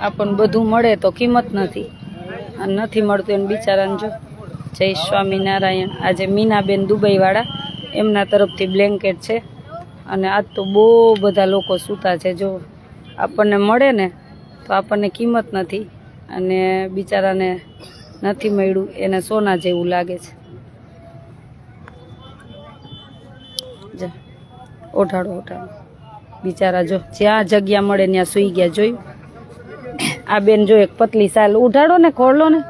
આપણને બધું મળે તો કિંમત નથી. અને નથી મળતું એને બિચારાને જો. જય સ્વામિનારાયણ. આજે મીનાબેન દુબઈવાળા, એમના તરફથી બ્લેન્કેટ છે. અને આજ તો બહુ બધા લોકો સૂતા છે. જો આપણને મળે ને, તો આપણને કિંમત નથી. અને બિચારાને નથી મળ્યું, એને સોના જેવું લાગે છે. ઓઢાડો ઓઢાડો. બિચારા જો જ્યાં જગ્યા મળે, ત્યાં સૂઈ ગયા. જોયું? આ બેન જો એક પતલી સાલ ઉઢાડો ને ખોલો ને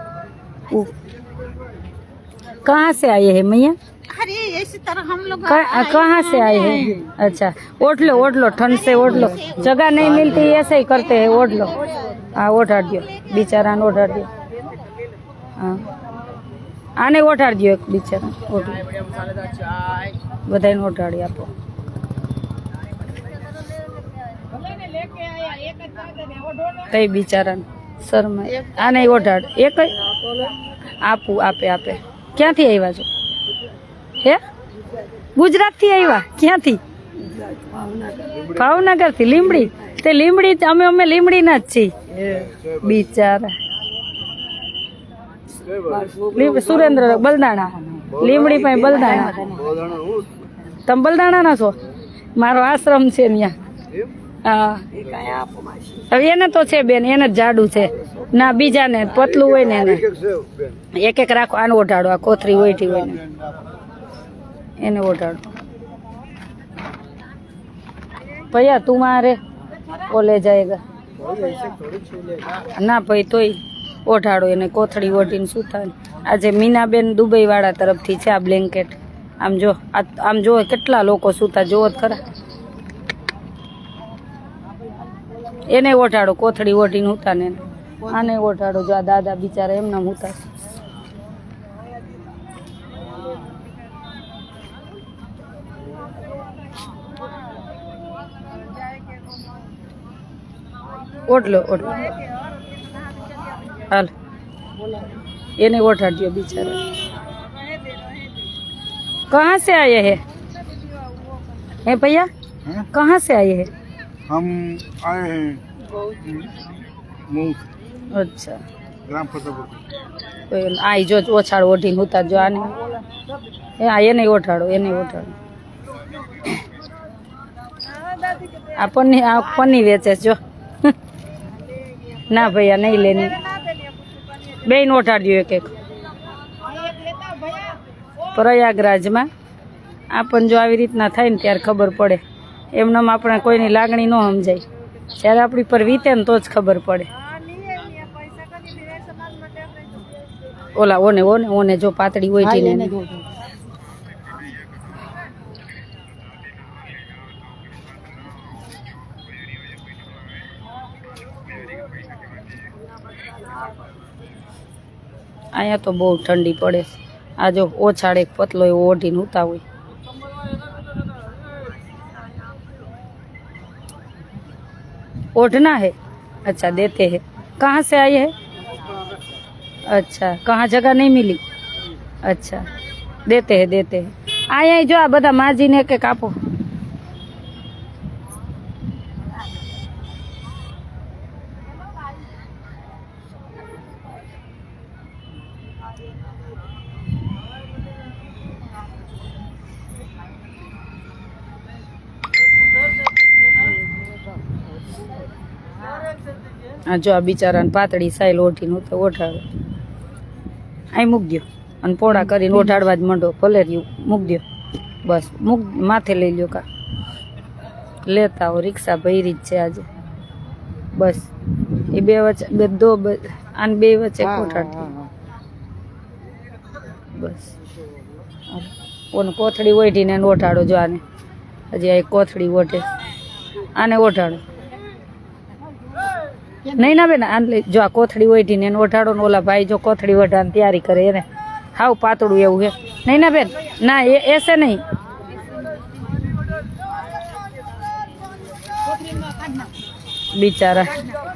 कहाँ से आए हैं मैया अरे इसी तरह हम लोग कहाँ से आए हैं अच्छा ओढ़ लो ओढ़ लो ठंड से ओढ़ लो जगह नहीं मिलती ऐसे ही करते हैं ओढ़ लो हाँ ओढ़ाड़ दियो बेचारा ने ओढ़ाड़ दियो हाँ આને ઓઢાડ દો એક બિચારા ઓઢ બધાને ઓઢાડી આપો કઈ બિચારાને શરમા આને ઓઢાડ. એક આપું, આપે આપે. ક્યાંથી આવ્યા છો? હે? ગુજરાતથી આવ્યા ક્યાંથી? ભાવનગરથી લીમડી તે લીમડી અમે અમે લીમડી ના જ છીએ. બિચારા. સુરેન્દ્ર બલદાણા. લીમડી પાસે બલદાણા. તમે બલદાણા ના છો? મારો આશ્રમ છે ત્યાં હવે એને તો છે બેન એને જ જાડું છે. ના બીજાને પતલું હોય ને એને. એક એક રાખો આને ઓઢાડો આ કોથરી ઓઈઠી હોય ને. એને ઓઢાડો. ભૈયા તું મારે ઓલે જાયગા ના ભાઈ તોય ઓઢાડો એને કોથળી ઓઢીને સુતા આજે મીનાબેન દુબઈ વાળા તરફથી છે આ બ્લેન્કેટ. આમ જો આમ જો કેટલા લોકો સુતા જોવો જ ખરા. એને ઓઢાડો કોથળી ઓઢીને ઉતા ને એને. આને ઓઢાડો જો આ દાદા બિચારા એમના ઉતા છે ઓઢલો ઓઢલો હાલ એને ઓઢાડ્યો બિચારા कहाँ से आए हैं हैं भैया हैं? कहाँ से आए हैं हम आए हैं मूंग અચ્છા ग्राम फतेहपुर કોઈ આ જો ઓછાળ ઓઢીને ઉતાર જો આને એ આ એને ઓઠાડો એને ઓઠાડો આ પન્ની આ પન્ની વેચે છે જો ના ભૈયા નહીં લેની બેન ઓઠાડ્યો એક એક પ્રયાગરાજમાં આપણને જો આવી રીતના થાય ને ત્યારે ખબર પડે એમનેમ આપણે કોઈની લાગણી ન સમજાય. જ્યારે આપણી પર વીતે ને તો જ ખબર પડે. ઓલા ઓને ઓને ઓને જો પાતળી હોય ને અહીંયા તો બહુ ઠંડી પડે. આ જો ઓછાડે એક પતલો એવો ઓઢીને ઉતા હોય ओढ़ना है अच्छा देते हैं कहाँ से आए हैं अच्छा कहाँ जगह नहीं मिली अच्छा देते हैं देते हैं અહીંયા જો આ બધા માજીને એક એક આ જો આ બિચારાને પાતળી સાઈલ ઓઢીને તો ઓઢાડો અહીં મૂક દો અને પોળા કરીને ઓઢાડવા જ માંડો ફલેરિયું મૂક દો બસ મૂક માથે લઈ લ્યો કા. લેતા આવો રિક્ષા ભરી જ છે આજે. બસ. એ બે વચ્ચે બધો આને બે વચ્ચે કોઠાડતી બસ. ઓને કોથળી ઓઢીને ઓઠાડો જો આને. હજી આ કોથળી ઓઢે. આને ઓઢાડો. નહીં ના બેન, આને જો આ કોથળી ઓઢીને એને ઓઢાડો ને ઓલા ભાઈ જો કોથળી ઓઢાની તૈયારી કરે એને. હાવ પાતળું એવું છે. નહીં ના બેન, ના, એ એસે નહીં. બિચારા,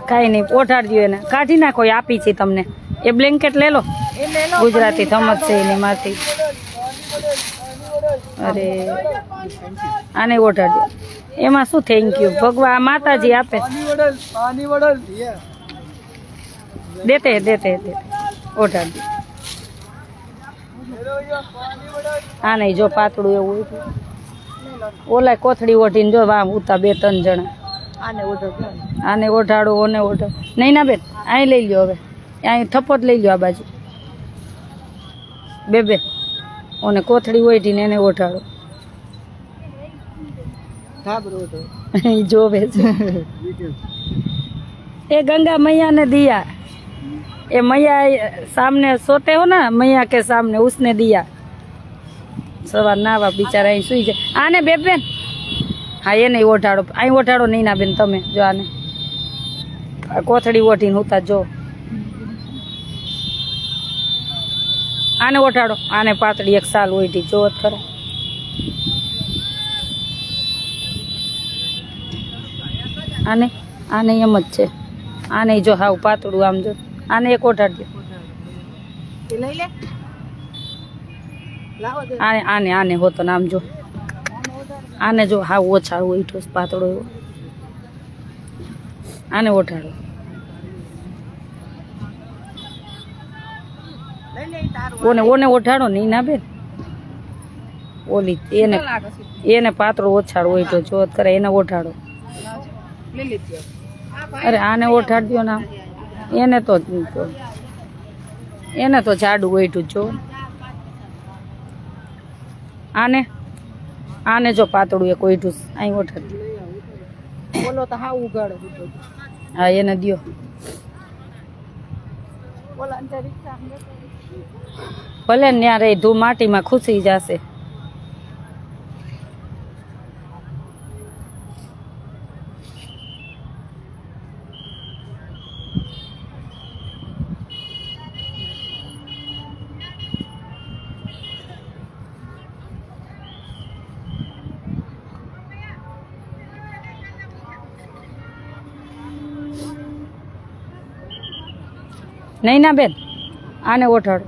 કાંઈ નહીં, ઓઢાડજો એને. કાઢી નાખો, એ આપી છે તમને. એ બ્લેન્કેટ લે લો. ગુજરાતી સમજશે એની માંથી અરે, આને ઓઢાડજો. એમાં શું થેન્ક યુ ભગવાન માતાજી આપે. દેતે દેતે દેતે. ઓર્ડર હા નહીં જો પાતળું એવું ઓલા કોથળી ઓઢીને જો વામ ઉતા બે ત્રણ જણા. આને ઓઢાડો ઓને ઓઢો. નહીં ના બેન અહીં લઈ લ્યો હવે. અહીં થપ્પો લઈ લ્યો આ બાજુ. બે બે. ઓને કોથળી ઓઢીને એને ઓઢાડો. ઠાકરો તો જોવે એ ગંગા મૈયા ને દિયા. એ મૈયા સામને સોતે હો ને, મૈયા કે સામને ઉસને દિયા. સવાર નાવા બિચારા અહીં સુઈ જાય. આને બે બેબેન હા એ નહીં ઓઢાડો. અહીં ઓઢાડો નહીં ના બેન તમે, જો આને. કોથળી ઓઢીને ઉતા જો. આને ઓઢાડો. આને પાતળી એક સાલ ઓઢી જોત ખરા. આને આને એમ જ છે. આને જો હાવ પાતળું આમ જો. આને એક ઓઢાડજો. આને આને આને હોતો ને આમ જો. આને જો હાવ ઓછાળો ઓઈઠો પાતળો એવો. આને ઓઢાડો. ઓને ઓને ઓઢાડો નહીં ના બેન. ઓલી એને એને પાતળો ઓછાડો હોય તો જોત કરે એને ઓઢાડો. અરે આને ઓઢાડજો ને. આમ. એને તો એને તો ઝાડું ઓઈઠું જો. આને? આને જો પાતળું એક ઓઈઠું અહીં ઓઠાડ્યું બોલો તો હા ઉગાડો. હા એને દ્યો. બોલો ભલે ને રહી ધૂળ માટીમાં ખુશી જશે. નહીં ના બેન આને ઓઠાડો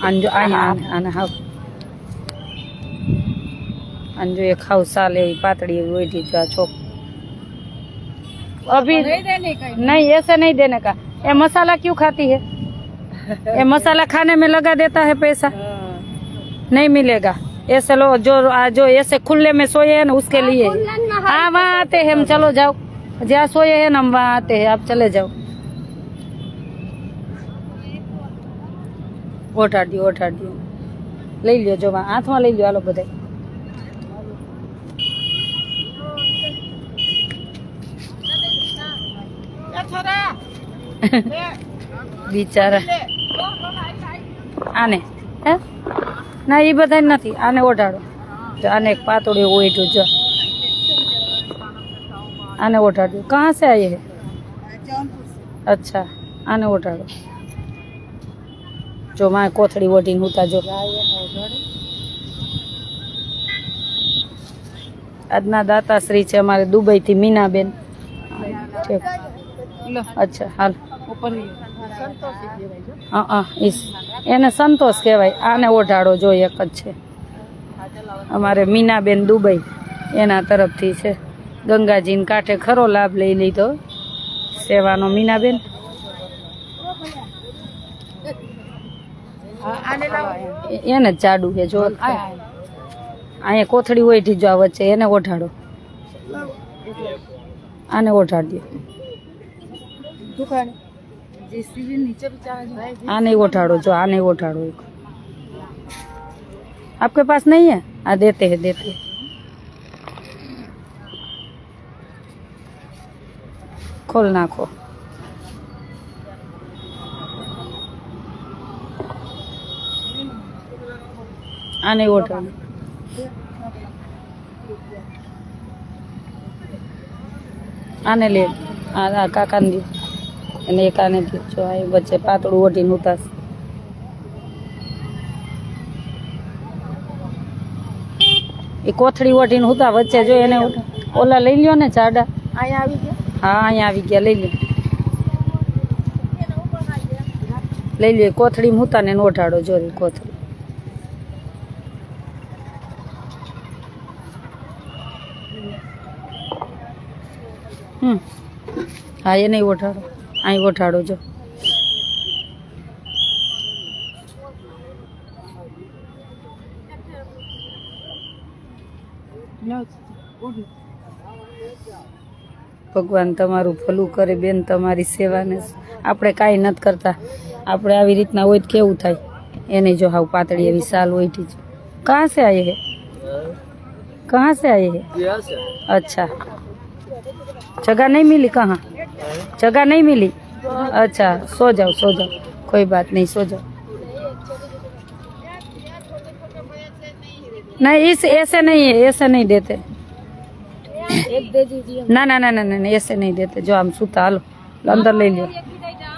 આંજો અહીંયા આને આને હાવ આંજો એ ખાવ સાલ એવી પાતળી એવી ઓઈઠી જો આ છોક अभी नहीं ऐसे नहीं देने का ये मसाला क्यों खाती है ये मसाला खाने में लगा देता है पैसा नहीं मिलेगा ऐसे लो जो आ, जो ऐसे खुले में सोए हैं ना उसके लिए हाँ वहाँ आते हैं हम चलो जाओ जहाँ सोए हैं ना हम वहाँ आते हैं आप चले जाओ ઓઠાડ દો ઓઠાડ દો લઈ લ્યો જો વા- હાથમાં લઈ લ્યો હાલો બધા એ છોરા બિચારા આને હે ના એ બધા નથી. આને ઓઢાડો. આને એક પાતળી ઓઢ્યું જો. આને ઓઢાડ્યું કાં છે આ અચ્છા આને ઓઢાડો. જો માં કોથળી ઓઢીને ઉતા જો આજના દાતાશ્રી છે અમારે દુબઈથી મીનાબેન. અચ્છા હાલ. ઉપર હા એને સંતોષ કહેવાય. આને ઓઢાડો જો એક જ છે. અમારે મીનાબેન દુબઈ એના તરફથી છે. ગંગાજીને કાંઠે ખરો લાભ લઈ લીધો. સેવાનો મીનાબેન. એને જ જાડું છે જો. અહીંયા કોથળી ઓઢી જો આ વચ્ચે એને ઓઢાડો. આને ઓઢાડી દો. દુકાન. જેસીબી નીચે બેચારા જાય आने उठाड़ो जो आने उठाड़ो एक आपके पास नहीं है हाँ देते हैं देते हैं खोल नाखो आने उठाड़ो આને લે આ આ કાકાને દે એને એકાને જો આ વચ્ચે પાતળું ઓઢીને ઉતારશે. એ કોથળી ઓઢીને ઉતા વચ્ચે જો એને ઓલા લઈ લ્યો ને ઝાડા અહીંયા આવી ગયા? હા અહીંયા આવી ગયા લઈ લ્યો. લઈ લ્યો કોથળી મૂતા ને ઓઢાડો જો કોથળી. હા એ નહીં ઓઢાડો. અહીં ઓઠાડો જો ભગવાન તમારું ફલું કરે બેન તમારી સેવાને આપણે કાંઈ નથી કરતા. આપણે આવી રીતના હોય તો કેવું થાય? એને જો હાવ પાતળી એવી સાલ હોય જ કાં છે આયે હે? કાં સે આયે હે? અચ્છા. જગા નહીં મિલી કહા जगह नहीं मिली? अच्छा सो जाओ सो जाओ। कोई बात नहीं सो जाओ। नहीं इस ऐसे नहीं है ऐसे नहीं देते। ना ना ना ना ना ऐसे नहीं देते। जो हम सूता लो अंदर ले लियो।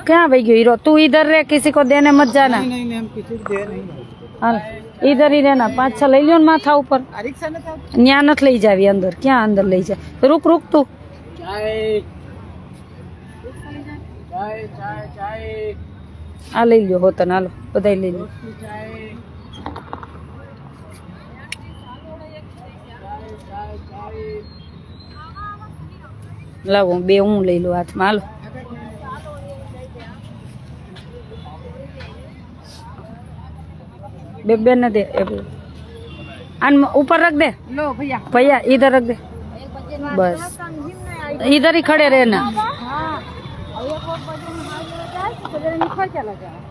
क्या भाई हीरो तू इधर रह किसी को देने मत जाना। हाँ, इधर ही रहना पाँच छह ले लियो माथा ऊपर। न्यानत ले जावी अंदर क्या अंदर ले जा? रुक रुक तू। આ લઈ લ્યો હોતન હાલો બધાય લઈ લ્યો લાવો બે હું લઈ લઉં હાથમાં હાલો બે બેન ને દે એ બે આન ઉપર રખ દે લો ભૈયા भैया इधर रख दे बस इधर ही खड़े रहना હાજર જાય તો બજન નીકળ ચાલા જાય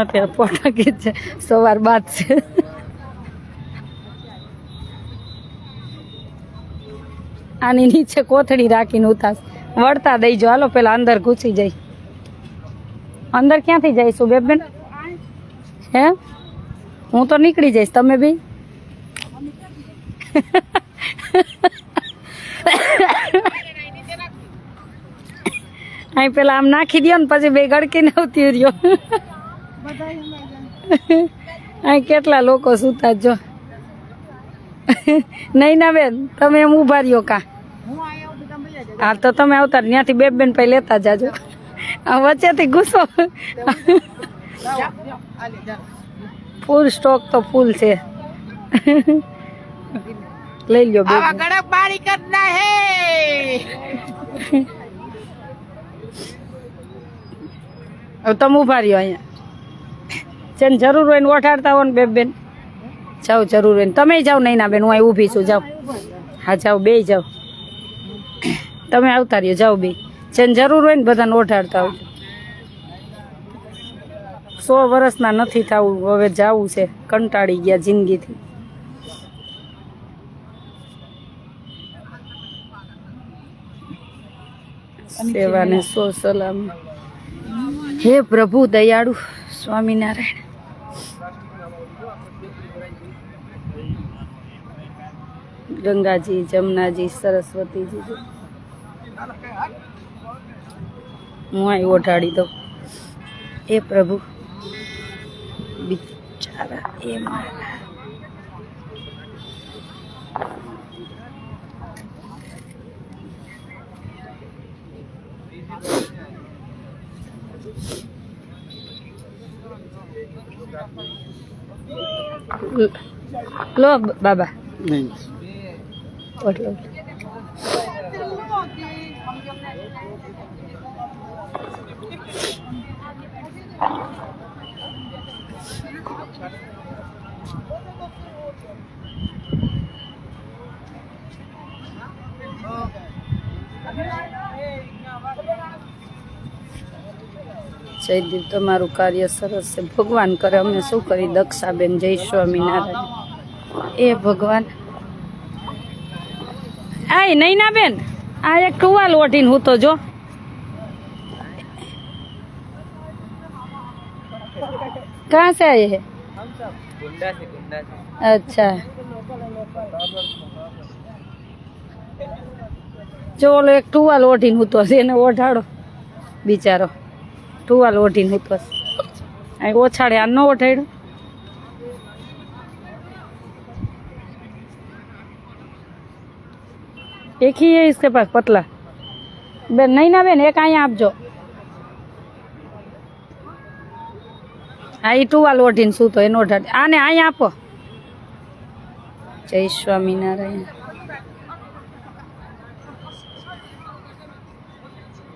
અત્યારે ફોટા સવાર બાદ છે. આની નીચે કોથળી રાખીને ઉતાસ વળતા દઈજો હાલો પેલા અંદર ઘૂસી જાય અંદર ક્યાંથી જઈશું બેબેન? હે? હું તો નીકળી જઈશ. તમે બી? અહીં પેલા આમ નાખી દો ને પછી બે ગડકીને આવતી રહ્યો. અહીં કેટલા લોકો સુતા જો નહીં ના બેન તમે એમ ઊભા રહ્યો કા? હું તો તમે આવતા ત્યાંથી બે બેન પછી લેતા જાજો. આ વચ્ચેથી ગુસ્સો ફૂલ સ્ટોક તો ફૂલ છે. લઈ લ્યો બે આવા ગળક બારી કરના હે. હવે તમે ઊભા રહ્યો અહીંયા. જેને જરૂર હોય ને ઓઠાડતા હો ને બે બેન. જાઓ જરૂર હોય ને. તમે જાઓ નહીં ના બેન હું અહીં ઊભી છું. જાઓ. હા જાઓ બે જાઓ. તમે આવતા રહ્યો. જાઓ બે જેને જરૂર હોય ને બધાને ઓઠાડતા આવજો સો વર્ષના નથી થવું. હવે જાવું છે. કંટાળી ગયા જિંદગીથી. સેવાને સો સલામ. હે પ્રભુ દયાળુ સ્વામિનારાયણ. ગંગાજી જમનાજી સરસ્વતીજી. હું અહીં ઓઢાડી દઉં. એ પ્રભુ. બિચારા એ મારા લ- લો બ- બાબા नहीं ઓટલો જયદીપ તમારું કાર્ય સરસ છે. ભગવાન કરે અમે શું કરી? દક્ષાબેન, જય સ્વામિનારાયણ. એ ભગવાન. આય નૈના બેન આ એક ટુવાલ ઓઢીને હું તો જો. કાં છે આયે અચ્છા. જો એક ટુવાલ ઓઢીને હું તો એને ઓઢાડો, બિચારો. ટુવાલ ઓઢીને હું તો અહીં ઓછાડે આ ન ઓઢાડ્યો एक ही है इसके पास पतला બેન નહીં ના બેન એક અહીંયા આપજો હા એ ટુવાલ ઓઢીને સૂતો એનો ઓઢાડ આને અહીંયા આપો જય સ્વામિનારાયણ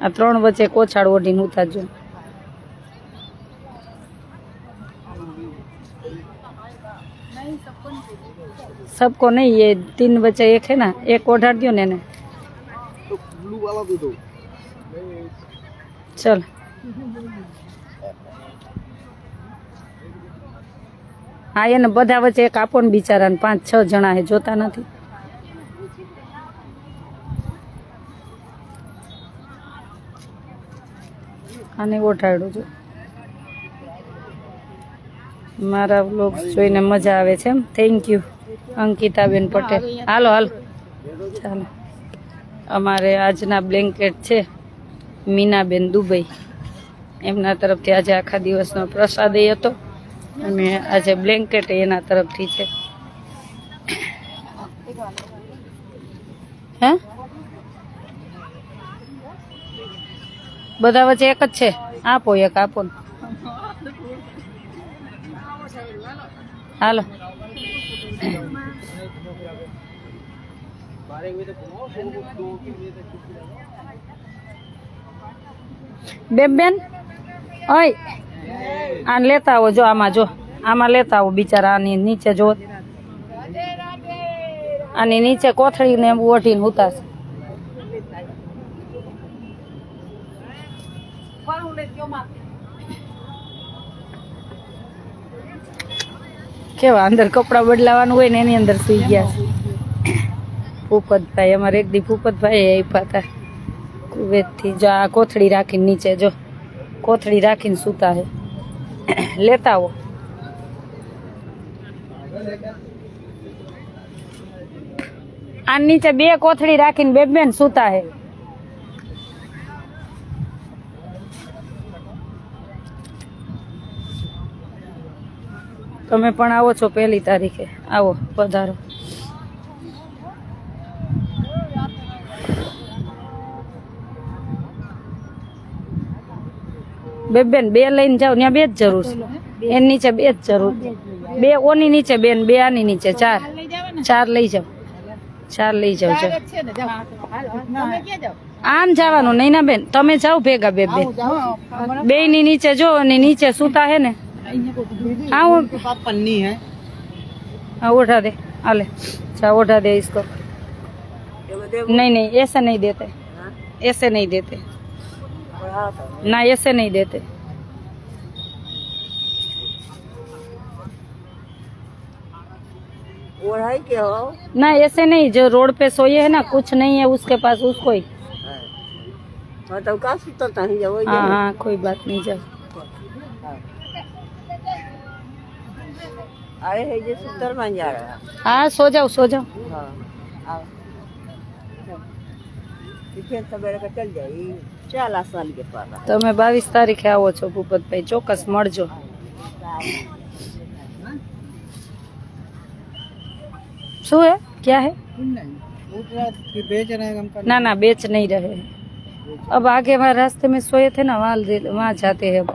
આ ત્રણ વચ્ચે કોછાડ ઓઢીને ઉતારજો सबको नहीं ये तीन बच्चे एक है ना एक ओढ़ाड़ दियो ने ब्लू वाला दे दो चल હા એને બધા વચ્ચે એક આપો ને બિચારાને પાંચ છ જણા હે જોતા નથી આને ઓઢાડું છું મારા વ્લોગ જોઈને મજા આવે છે એમ થેન્ક યુ અંકિતાબેન પટેલ. Hello hello. ચાલો. અમારે આજના બ્લેન્કેટ છે મીનાબેન દુબઈ. એમના તરફથી આજે આખા દિવસનો પ્રસાદ એ હતો. અને આજે બ્લેન્કેટ એના તરફથી છે. હે? બધા વચ્ચે એક જ છે? આપો એક આપો હાલો. બેન બેન. ઓય. આને લેતા આવો, જો આમાં જો. આમાં લેતા આવો બિચારા, આની નીચે જો. આની નીચે કોથળીને ઓઢીને ઉતારશે. કેવા, અંદર કપડાં બદલાવાનું હોય ને એની અંદર સુઈ ગયા ભૂપતભાઈ, અમારે એક દી ભૂપતભાઈ આપ્યા હતા. કુવેતથી જો આ કોથળી રાખીને નીચે જો, કોથળી રાખીને સૂતા હે. લેતા આવો. આ નીચે બે કોથળી રાખીને બે બેન સૂતા હે. તમે પણ આવો છો પહેલી તારીખે. આવો, પધારો. બે બેન બે લઈને જાઓ ત્યાં બે જ જરૂર છે એની નીચે બે જ જરૂર બે ઓની નીચે બેન બે આની નીચે ચાર ચાર લઈ જાઓ ચાર લઈ જાઓ જો આમ જવાનું નહીં ના બેન તમે જાઓ ભેગા બે બે બે ની નીચે જો અને નીચે સૂતા હે ને हाँ वो पन्नी है हाँ उठा दे आले अच्छा उठा दे इसको नहीं नहीं ऐसे नहीं देते ऐसे नहीं देते ना ऐसे नहीं देते। ओढ़ाई के हो? ना ऐसे नहीं जो रोड पे सोए है ना कुछ नहीं है उसके पास उसको ही। मतलब का सुतता ही जाओ हाँ हाँ कोई बात नहीं जाओ। अरे है जे सुतर बन जा रहा हाँ। सो जाओ सो जाओ। हाँ आओ। फिर सवेरे का चल जाई चाला साल के पास તમે બાવીસ તારીખે આવો છો ભૂપતભાઈ ચોક્કસ મળજો શું હે क्या है बेच रहे हैं हम ना ना बेच नहीं रहे अब आगे वहाँ रास्ते में सोए थे ना वहाँ वहाँ जाते हैं अब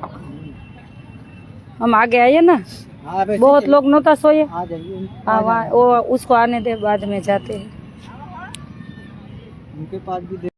हम आगे आए ना हाँ बहुत लोग नोता सोए आ जाइए हाँ वहाँ वो उसको आने दे बाद में जाते हैं उनके पास भी